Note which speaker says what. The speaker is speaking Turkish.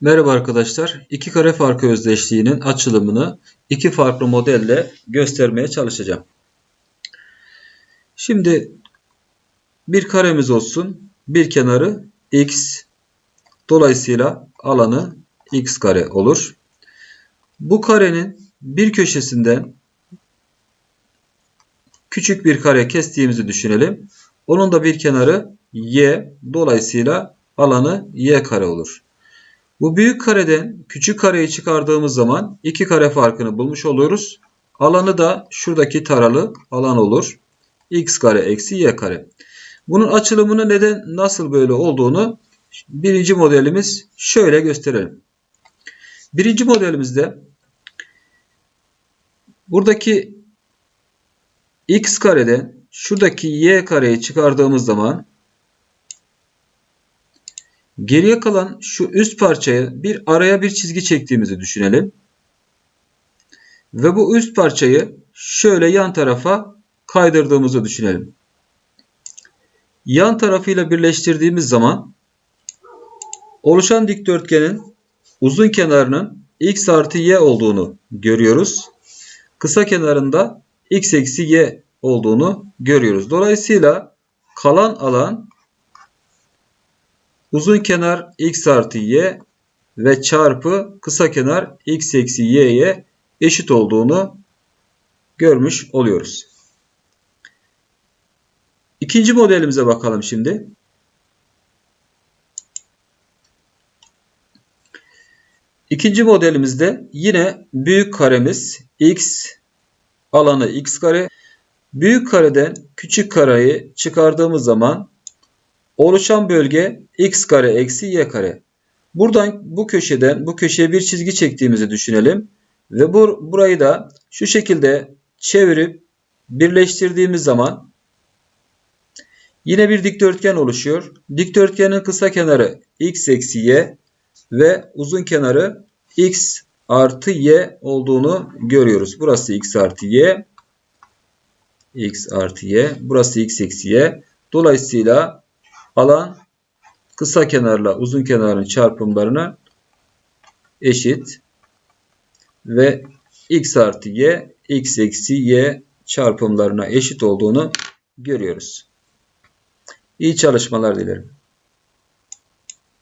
Speaker 1: Merhaba arkadaşlar. İki kare farkı özdeşliğinin açılımını iki farklı modelle göstermeye çalışacağım. Şimdi bir karemiz olsun. Bir kenarı x. Dolayısıyla alanı x kare olur. Bu karenin bir köşesinden küçük bir kare kestiğimizi düşünelim. Onun da bir kenarı y. Dolayısıyla alanı y kare olur. Bu büyük kareden küçük kareyi çıkardığımız zaman iki kare farkını bulmuş oluyoruz. Alanı da şuradaki taralı alan olur. x kare eksi y kare. Bunun açılımını neden nasıl böyle olduğunu birinci modelimiz şöyle gösterelim. Birinci modelimizde buradaki x kareden şuradaki y kareyi çıkardığımız zaman Geriye kalan şu üst parçayı bir araya bir çizgi çektiğimizi düşünelim. Ve bu üst parçayı şöyle yan tarafa kaydırdığımızı düşünelim. Yan tarafıyla birleştirdiğimiz zaman oluşan dikdörtgenin uzun kenarının x artı y olduğunu görüyoruz. Kısa kenarında x eksi y olduğunu görüyoruz. Dolayısıyla kalan alan Uzun kenar x artı y ve çarpı kısa kenar x eksi y'ye eşit olduğunu görmüş oluyoruz. İkinci modelimize bakalım şimdi. İkinci modelimizde yine büyük karemiz x alanı x kare. Büyük kareden küçük kareyi çıkardığımız zaman Oluşan bölge x kare eksi y kare. Buradan bu köşeden bu köşeye bir çizgi çektiğimizi düşünelim. Ve bu, burayı da şu şekilde çevirip birleştirdiğimiz zaman yine bir dikdörtgen oluşuyor. Dikdörtgenin kısa kenarı x eksi y ve uzun kenarı x artı y olduğunu görüyoruz. Burası x artı y. x artı y. Burası x eksi y. Dolayısıyla Alan kısa kenarla uzun kenarın çarpımlarına eşit ve x artı y x eksi y çarpımlarına eşit olduğunu görüyoruz. İyi çalışmalar dilerim.